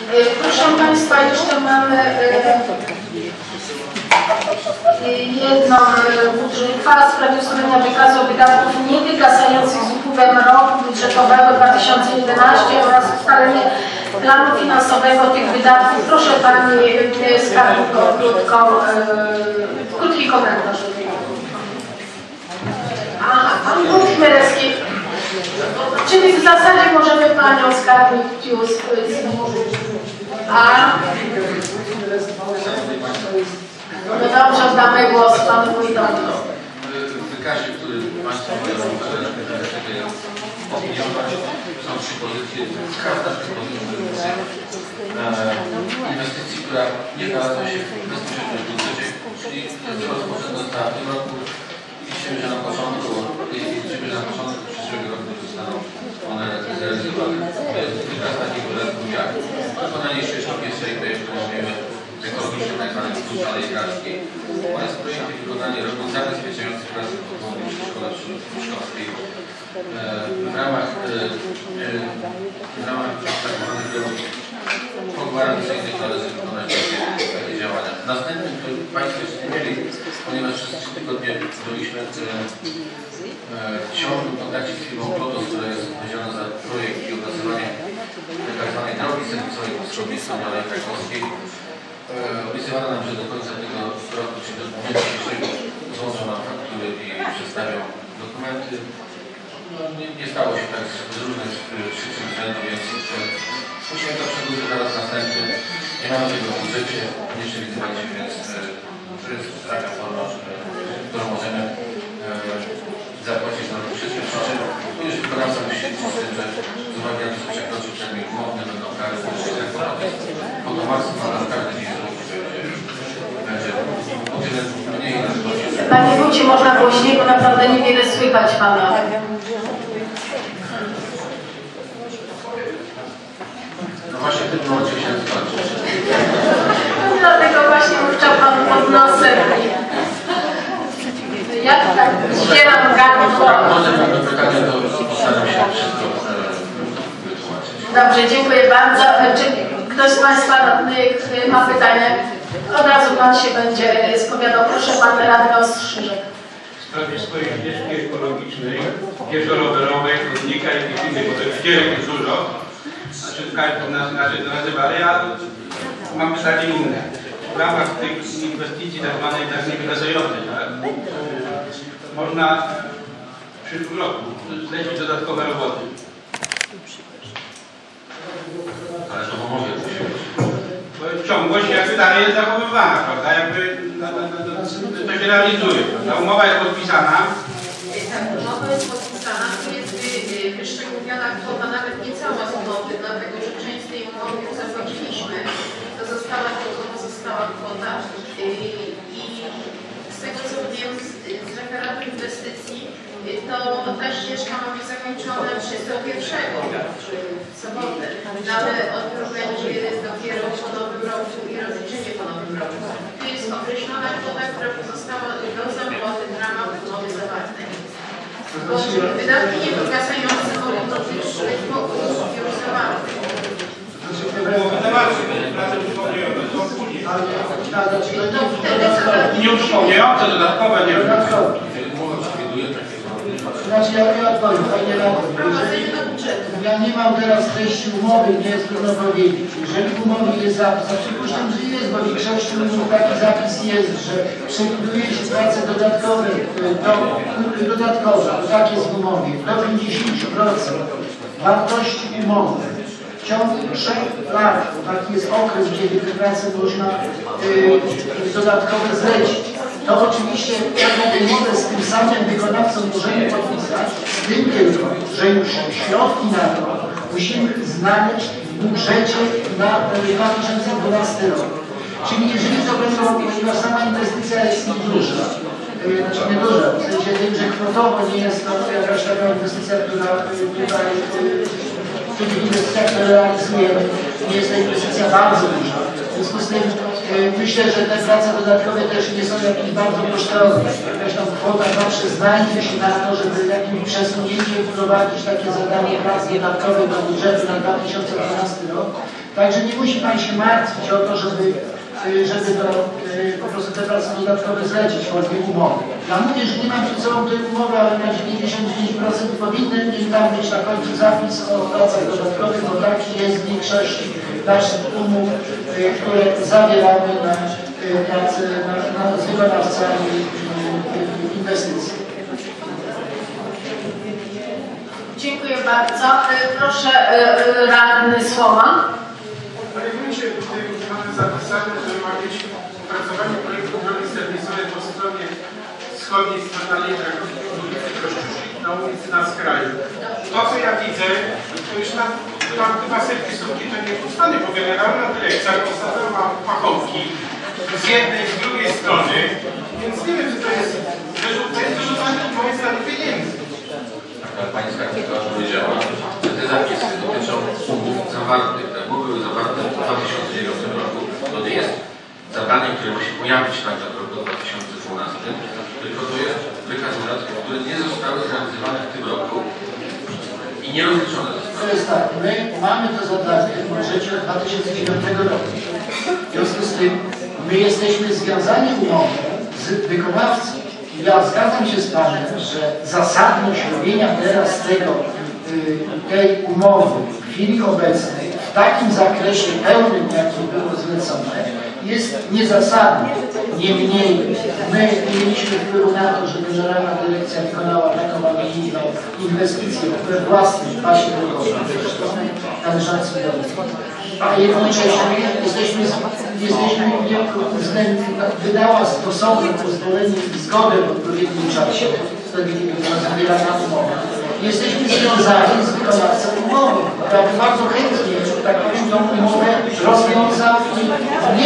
Y, Proszę Państwa, jeszcze mamy y, jedną y, uchwałę w sprawie ustalenia wykazu wydatków niewygasających z upływem roku budżetowego 2011 oraz ustalenie planu finansowego tych wydatków. Proszę Pani Skarbówko, krótko, y, krótki komentarz. Aha, Pan Chmielewski. Czyli w zasadzie możemy Panią Skarbnik już A? No dobrze, oddamy głos Panu Wójtowi. W wykazie, który Państwo biorą, opiniować, są trzy pozycje. Każda z tych pozycji jest e, inwestycji, która nie znalazła się bezpośrednio w budżecie, czyli rozpoczęta została w tym roku. Liczymy, że na początku, liczymy, że na początku przyszłego zostaną one zrealizowane. To jest wykaz takich wydatków jak wykonanie ścieżki pierwszej projektu możliwe ekologicznej tak zwanej wzdłuż Alei Karskiej oraz projekty wykonania robót zabezpieczających pracę podwodnej przy szkole szkolskiej. E, W ramach, e, e, w ramach tak zwanych robót pogwarancyjnych należy wykonać działania. Następnym, który Państwo jeszcze nie mieli, ponieważ przez trzy tygodnie byliśmy w e, ciągłym kontakcie z firmą Protos, która jest odpowiedzialna za projekt i opracowanie tak zwanej drogi serwisowej po wschodniej stronie Alei Krakowskiej. E, Obiecywano nam, że do końca tego roku, czyli do dnia dzisiejszego złożą nam faktury i przedstawią dokumenty. No, nie, nie stało się tak z różnych przyczyn więc e, musimy to przedłużyć na raz następny. Nie mamy tego w budżecie, nie przewidywaliśmy, więc e, to jest taka forma, którą możemy e, zapłacić na rok przyszły. Przy czym również wykonawca musi liczyć z tym, że z uwagi na to, że przekroczył termin umowny, będą kary bo to maksymalna każdy dzień będzie o tyle mniej na. Panie Wójcie, można głośniej, bo naprawdę niewiele słychać Pana. No właśnie w tym momencie się skończyć. Dlatego właśnie chciał Pan pod nosem. Ja tak zbieram gardło. Może do to postaram się wszystko e, wytłumaczyć. Dobrze, dziękuję bardzo. Czy ktoś z Państwa radnych ma pytanie? Od razu Pan się będzie spowiadał. Proszę Pan Radny Ostrzyżek. w sprawie swojej ścieżki ekologicznej, pieszo-rowerowej, chodnika i tych innych, bo tych ścieżek jest dużo. Znaczy każdy nas inaczej to nazywa, ale ja mam pytanie inne. W ramach tych inwestycji tak zwanej tak niewygasającej, tak, e, można w przyszłym roku zlecić dodatkowe roboty. Ale to pomoże Bo ciągłość jakby dalej jest zachowywana, prawda? Jakby na, na, na, na, to się realizuje. Ta umowa jest podpisana, Tak, umowa jest podpisana, tu jest y, y, wyszczególniona kwota nawet nie cała z umowy, dlatego że część tej umowy już zapłaciliśmy, to została tylko pozostała kwota y, i z tego co wiem z, z referatu inwestycji, y, to ta ścieżka ma być zakończona 31 w sobotę, no, ale odbiór będzie dopiero po nowym roku i rozliczenie po nowym roku. Tu jest określona kwota, która pozostała do zapłaty w ramach umowy zawartej. Bo wydatki niewygasające prace przypomniające są później. To wtedy co Nie uzupełniające, dodatkowe nie Znaczy ja nie odpowiem, panie radny. Ja nie mam teraz treści umowy, nie jest trudno powiedzieć. Jeżeli w umowie jest zapis, a przypuszczam, że jest, bo w większości umów taki zapis jest, że przewiduje się prace dodatkowe, y, do, y, dodatkowe, bo tak jest w umowie, do 50% wartości umowy. W ciągu trzech lat, taki jest okres, kiedy te prace można y, dodatkowe zlecić. To oczywiście taką umowę z tym samym wykonawcą możemy podpisać, z tym tylko, że już środki na to musimy znaleźć w budżecie na y, 2012 rok. Czyli jeżeli to będą, ponieważ sama inwestycja jest nieduża, y, znaczy nieduża, w sensie tym, że kwotowo nie jest to jakaś taka inwestycja, która y, tutaj w tych inwestycjach, które realizujemy, nie jest to inwestycja bardzo duża. W związku z tym myślę, że te prace dodatkowe też nie są jakieś bardzo kosztowne. Jakaś tam kwota zawsze znajdzie się na to, żeby jakimś przesunięciem wprowadzić takie zadanie prac dodatkowych do budżetu na 2012 rok. Także nie musi Pan się martwić o to, żeby, y, żeby to, y, po prostu te prace dodatkowe zlecić w formie umowy. Ja mówię, że nie mam przed sobą tej umowy, ale na 95% powinien tam być na końcu zapis o pracach dodatkowych, bo taki jest w większości naszych umów, y, które zawieramy na y, na, na, z wykonawcami inwestycji. Dziękuję bardzo. Y, Proszę y, radny Słowa. Panie Wójcie, tutaj mamy zapisane, że ma być opracowanie projektu drogi serwisowej po stronie wschodniej Dragowskiej od ulicy Kościuszki na ulicy na skraju. To co ja widzę, to już tam, tam chyba setki stópki to nie powstanie, bo generalna dyrekcja postawiła fachowki z jednej, z drugiej strony, więc nie wiem, czy to jest, to jest wyrzucanie moim stanie pieniędzy. Jak Pani skarbnika powiedziała, że te zapisy dotyczą umów zawartych. Umowy były zawarte w 2009 roku. To nie jest zadanie, które musi pojawić nagle w roku 2012, tylko to jest wykaz wydatków, które nie zostały zrealizowane w tym roku i nie zostały. Jest tak, my mamy to zadanie w budżecie od 2009 roku. W związku z tym my jesteśmy związani umową z wykonawcą. Ja zgadzam się z Panem, że zasadność robienia teraz tego, y, tej umowy w chwili obecnej w takim zakresie pełnym, jakim było zlecone, jest niezasadne. Niemniej my mieliśmy wpływu na to, że Generalna Dyrekcja wykonała taką, a nie inną inwestycję we własnym pasie drogowym, zresztą do nas. A jednocześnie jesteśmy, jesteśmy uwzględnieni, wydała stosowne pozwolenie i zgodę w odpowiednim czasie, wtedy kiedy była zawierana umowa. Jesteśmy związani z wykonawcą umowy. Bardzo chętnie, tak powiem, tą umowę rozwiązał i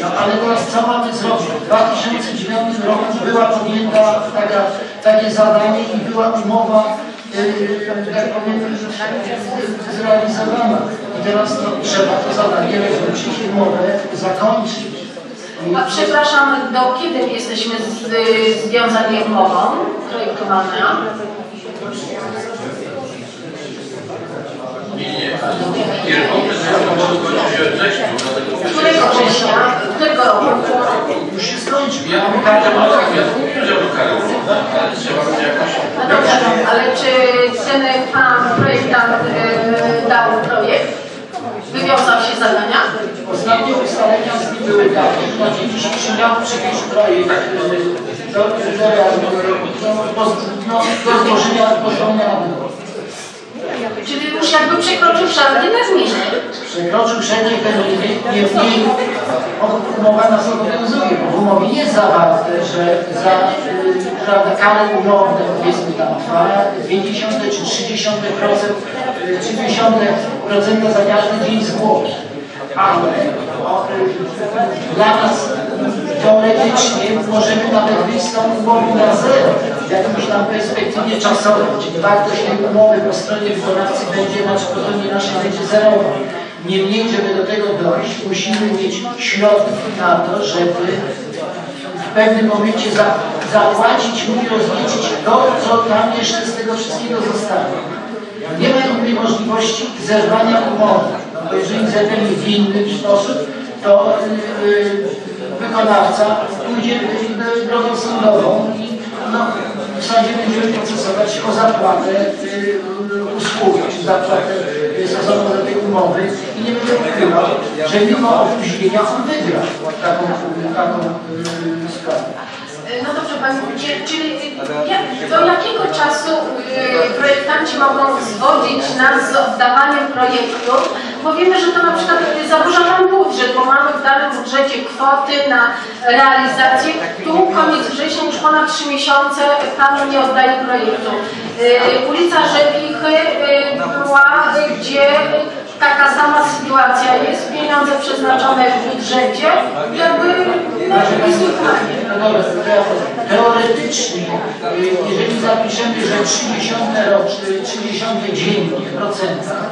No ale teraz co mamy zrobić? W 2009 roku była podjęta taka, takie zadanie i była umowa yy, tak powiem, zrealizowana. I teraz no, trzeba to zadanie rozpocząć umowę zakończyć. I- A przepraszam, do kiedy jesteśmy z, y, związani umową projektowania? Nie, nie. Pierwotny termin umowy kończy się we wrześniu, dlatego Którego września? Którego roku? Już się że mocy. ja mówię, że karę, ale trzeba będzie jakoś... No dobrze, no, ale czy ten pan projektant y, dał projekt? Wywiązał się z zadania? Ostatnie ustalenia z nim były takie, dzień dzisiejszy miał przywieźć projekt do, do, do, do, no, do złożenia pozwolenia na budowę. Czyli już jakby przekroczył wszelkie terminy. Przekroczył wszelkie terminy, niemniej umowa nas obowiązuje, bo w umowie jest zawarte, że za prawda, kary umowne, powiedzmy tam 2,2 czy 30 procent, y, 30 procenta za każdy dzień zwłoki. Ale dla nas teoretycznie możemy nawet wyjść z tą umową na zero w jakimś tam perspektywie czasowej, czyli wartość tej umowy po stronie wykonawcy będzie, znaczy po stronie naszej będzie zerowa. Niemniej, żeby do tego dojść, musimy mieć środki na to, żeby w pewnym momencie za, zapłacić mu i rozliczyć to, co tam jeszcze z tego wszystkiego zostało. Nie ma innej możliwości zerwania umowy, bo jeżeli zerwiemy w inny sposób, to yy, wykonawca pójdzie yy, drogą sądową i no, w sądzie będziemy procesować o zapłatę yy, usługi, czy zapłatę yy, stosowną do tej umowy i nie będę ukrywał, że mimo opóźnienia on wygra taką, taką yy, sprawę. No dobrze, Wójcie, czyli jak, do jakiego czasu y, projektanci mogą zgodzić nas z oddawaniem projektu? Bo wiemy, że to na przykład zaburza nam budżet, bo mamy w danym budżecie kwoty na realizację. Tu koniec września, już ponad 3 miesiące Pan nie oddaje projektu. Y, ulica Rzepichy była, gdzie taka sama sytuacja jest, pieniądze przeznaczone w budżecie, jakby ja powiem. Teoretycznie, jeżeli zapiszemy, że 30 rok, y, 30 dzień w procentach,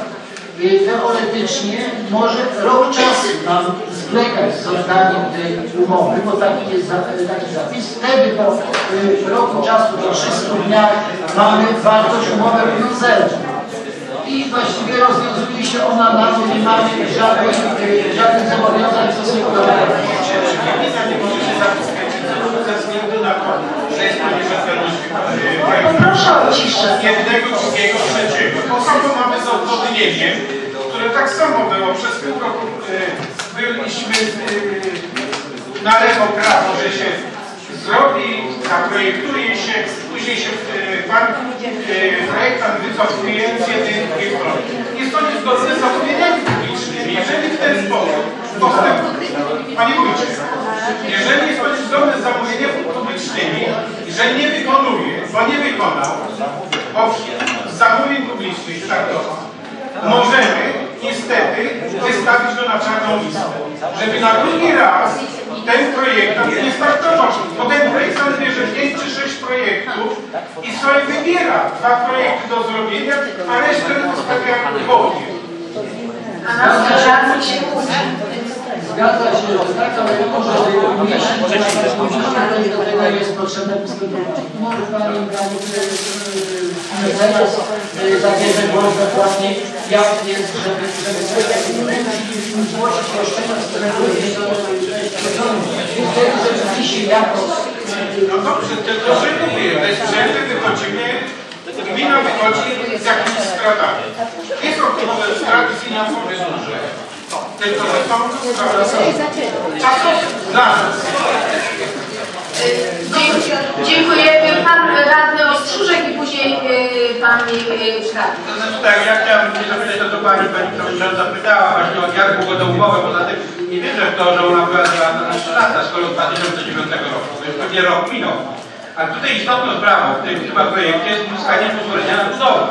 y, teoretycznie może rok czasu nam zwlekać z oddaniem tej umowy, bo taki jest taki zapis. Wtedy po y, roku czasu, po 300 dniach mamy wartość umowy zero. I właściwie rozwiązuje oczywiście ona ma, bo nie mamy żadnych, y, żadnych zobowiązań się na to, jest to nieśmiertelność Proszę o ciszę. jednego, drugiego, trzeciego. To samo mamy z odwodnieniem, które tak samo było. Przez pół roku y, byliśmy y, na lewo prawo, że się zrobi, zaprojektuje się, później się y, pan y, projektant wycofuje z jednej strony. Jest to niezgodne z zamówieniami publicznymi. Jeżeli w ten sposób postęp... Panie Wójcie, jeżeli jest to niezgodne z zamówieniami publicznymi, że nie wykonuje, bo nie wykonał, bo zamówień publicznych startował, możemy niestety wystawić go na czarną listę, żeby na drugi raz ten projektant nie startował, bo ten projektant bierze 5 czy 6 projektów i sobie wybiera dwa projekty do zrobienia, a resztę wystawia w głowie. A nas żadnych się. Zgadza się, że tak, ale może umieścić do tego jest potrzebne. Może Pani y, y, zabierze głos dokładnie, jak jest, żeby, żeby zgłosić roszczenia jest wtedy rzeczywiście jako No dobrze, tylko że mówię, bez przerwy wychodzimy, gmina wychodzi z jakimiś stratami. Są to straty finansowe duże, tylko że są czasowe dla nas. Dziękuję. Pan radny Ostróżek i później pan y, radny. To znaczy tak, ja chciałem się zapytać o to pani, pani przewodnicząca pytała właśnie o jak długo tę umowę, poza tym nie wierzę w to, że ona była dla na 3 lata, skoro od 2009 roku, to już pewnie rok minął. A tutaj istotną sprawą w tym chyba projekcie jest uzyskanie pozwolenia na budowę.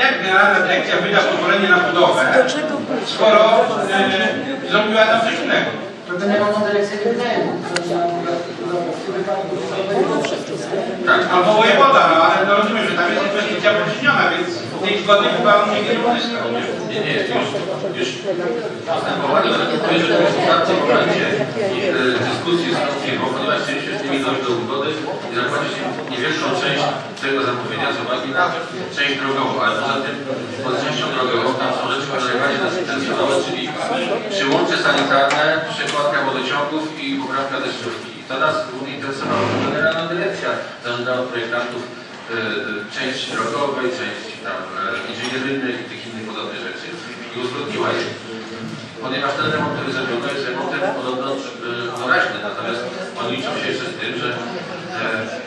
Jak Generalna Dyrekcja wyda pozwolenie na budowę, skoro e, zrobiła tam coś innego? to dyrekcję nie wydaje, w wypadku Tak, Albo wojewoda, no ale no rozumiem, że tam jest inwestycja poczyniona, więc tej zgody chyba on nie uzyskał. nie? Nie, już, już postępowanie mnie, że jest w momencie e, dyskusji z firmą, ponieważ chcieliśmy z nimi dojść do ugody i zapłacić im niewielką część tego zamówienia z uwagi na część drogową, ale poza tym poza częścią drogową tam są rzeczy najbardziej nasyntencjonowe, czyli przyłącze sanitarne, deszczówki. I to nas głównie interesowało, że Generalna Dyrekcja zażądała od projektantów e, e, części drogowej, części tam e, inżynieryjnej i tych innych podobnych rzeczy i uzgodniła je. Ponieważ ten remont, który zrobiono jest remontem podobno e, doraźny, natomiast oni liczą się jeszcze z tym, że e,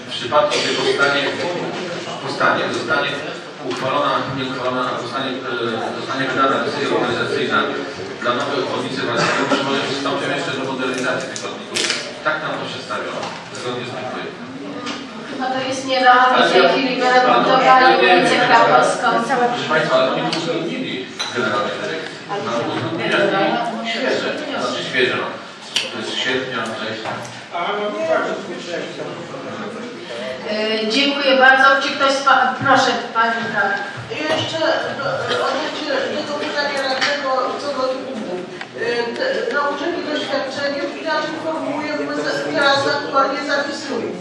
w przypadku, gdy powstanie, powstanie, zostanie uchwalona, nie uchwalona, a zostanie, e, zostanie wydana decyzja lokalizacyjna dla nowej obwodnicy Warszawy, że może przystąpią jeszcze do modernizacji chodników. Tak nam to przedstawiono, zgodnie z tym projektem. No to jest nierealne w tej chwili wyremontowali ulicę Krakowską. Proszę Państwa, ale oni uzgodnili generalnie dyrekcji. No, uzgodnienia świeże, znaczy świeże, no. To jest sierpnia, września. A no tak, Y, Dziękuję bardzo. Czy ktoś z pa... Proszę Pani. I jeszcze do- odnośnie tego pytania radnego co do tłumu. Y, te- Nauczeni doświadczeniem inaczej formułujemy za- teraz aktualnie zapisujemy.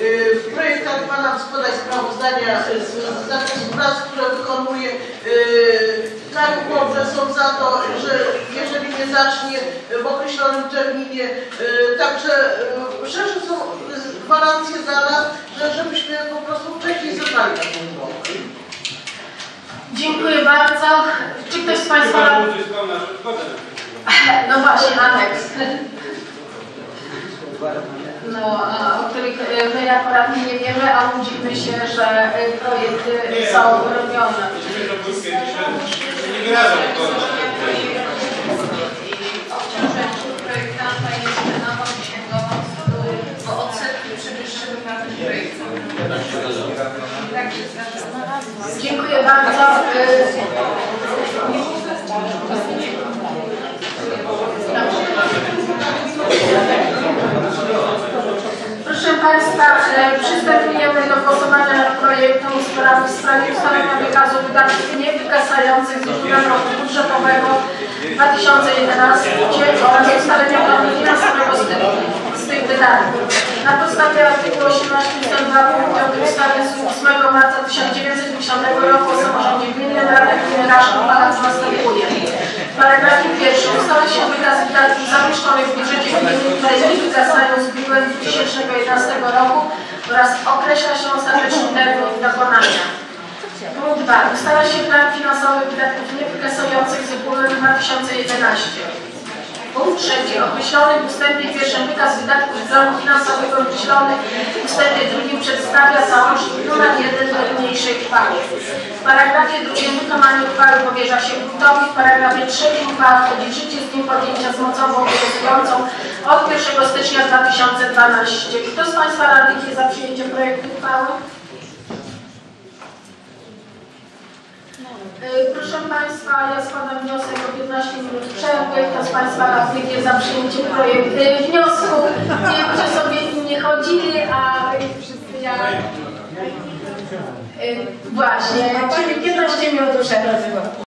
Y, Projektant ma nam składać sprawozdania z zakresu prac, które wykonuje. Y, Tak umowne są za to, że jeżeli nie zacznie w określonym terminie, y, także y, szersze są y, gwarancje za nas, że żebyśmy po prostu wcześniej zebrali taką umowę. Dziękuję bardzo. Czy ktoś z Państwa. No właśnie, aneks. No, o których y, my radni nie wiemy, a łudzimy się, że y, projekty są robione. Nie wyrażał zgody. Obciążeniu projektanta jest na księgową, bo odsetki przewyższyły wartość projektu. Tak się zdarza. Dziękuję bardzo. Proszę Państwa, e, przystępujemy do głosowania nad projektem ustawy w sprawie ustalenia wykazu wydatków niewygasających z źródeł roku budżetowego 2011 oraz ustalenia planu finansowego z tym, z tych wydatków. Na podstawie artykułu 18 ust. 2 punkt 5 ustawy z 8 marca 1990 roku o samorządzie gminnym Rada Gminy uchwala co następuje. W paragrafie pierwszym ustala się wykaz wydatków zamieszczonych w budżecie gminy, które nie wygasają z biegłego 2011 roku oraz określa się ostateczny termin dokonania. Punkt 2. Ustala się plan finansowy wydatków niewykasujących z upływem 2011. Punkt trzeci. Określony w ustępie pierwszym wykaz wydatków z planu finansowego określony w ustępie drugim przedstawia załącznik numer 1 do niniejszej uchwały. W paragrafie drugim wykonanie uchwały powierza się wójtowi. W paragrafie trzecim uchwała wchodzi w życie z dniem podjęcia z mocą obowiązującą od 1 stycznia 2012. Kto z Państwa radnych jest za przyjęciem projektu uchwały? Proszę Państwa, ja składam wniosek o 15 minut przerwy. Kto z Państwa radnych jest za przyjęciem projektu, wniosku? Nie będziecie sobie inni chodzili, a ja... Y, Właśnie, czyli 15 minut przerwy.